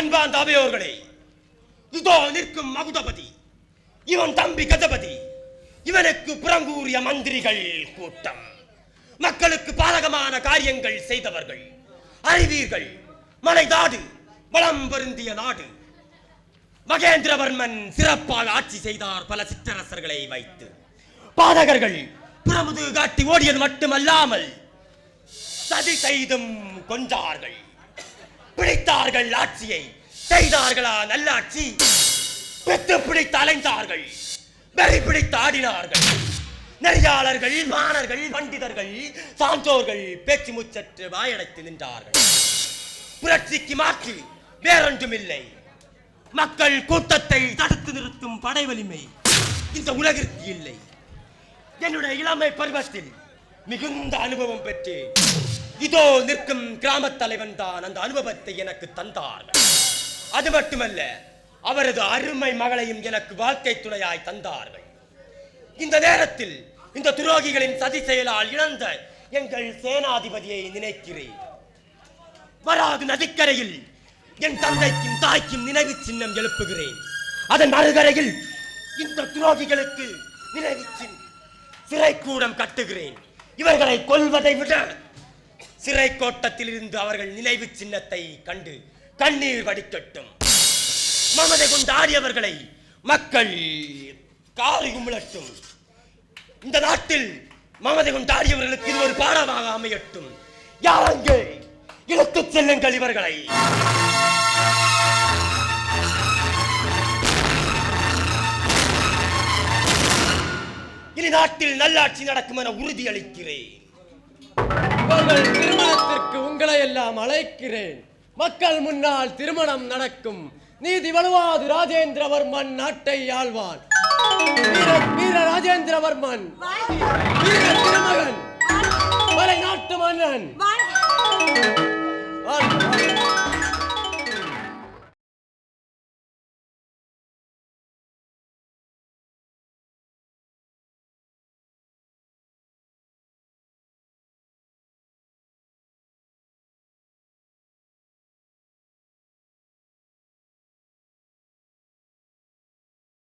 அன்பான் தாபையோர்களே இதோ நிற்கும் மகுதபதி இவன் தம்பி கஜபதி இவனுக்கு புறங்கூறிய மந்திரிகள் கூட்டம். மக்களுக்கு பாதகமான காரியங்கள் செய்தவர்கள் அறிவீர்கள் மலை நாடு வளம் பொருந்திய நாடு. மகேந்திரவர்மன் சிறப்பாக ஆட்சி செய்தார் பல சிற்றரசர்களை வைத்து. பாதகர்கள் புறமுது காட்டி ஓடியது மட்டுமல்லாமல் சதி செய்தும் கொன்றார்கள் பிடித்தார்கள் ஆட்சியை. செய்தார்களா நல்லாட்சி? பெத்து பிடித்து அலைந்தார்கள். வெறி பிடித்து ஆடினார்கள். நெறியாளர்கள் மாணர்கள் பண்டிதர்கள் சான்றோர்கள் பேச்சு முச்சற்று வாயடைத்து நின்றார்கள். புரட்சிக்கு மாற்று வேறொன்றுமில்லை. மக்கள் கூட்டத்தை தடுத்து நிறுத்தும் படை வலிமை இந்த உலகிற்கு இல்லை. என்னுடைய இளமை பருவத்தில் மிகுந்த அனுபவம் பெற்றேன். இதோ நிற்கும் கிராமத் தலைவன் தான் அந்த அனுபவத்தை எனக்கு தந்தார்கள் அது மட்டுமல்ல அவரது அருமை மகளையும் எனக்கு வாழ்க்கை துணையாய் தந்தார்கள். இந்த நேரத்தில் இந்த துரோகிகளின் சதி செயலால் இழந்த எங்கள் சேனாதிபதியை நினைக்கிறேன். வராது நதிக்கரையில் என் தந்தைக்கும் தாய்க்கும் நினைவு சின்னம் எழுப்புகிறேன். அதன் மறுகரையில் இந்த துரோகிகளுக்கு நினைவு சிறை கூடம் கட்டுகிறேன். இவர்களை கொல்வதை விட சிறை கோட்டத்தில் இருந்து அவர்கள் நினைவு சின்னத்தை கண்டு கண்ணீர் வடிக்கட்டும். மமதை கொண்டாடியவர்களை மக்கள் காரி கும்பலட்டும் இந்த நாட்டில் மமதை கொண்டாடியவர்களுக்கு இது ஒரு பாடமாக அமையட்டும். யாருங்கள் இழுத்து செல்லுங்கள் இவர்களை. இனி நாட்டில் நல்லாட்சி நடக்கும் என உறுதியளிக்கிறேன். உங்கள் திருமணத்திற்கு உங்களை எல்லாம் அழைக்கிறேன். மக்கள் முன்னால் திருமணம் நடக்கும். நீதி வலுவாது ராஜேந்திரவர்மன் நாட்டை ஆழ்வான் வீர வீர ராஜேந்திரவர்மன். வீர திருமகன். மலை நாட்டு மன்னன்.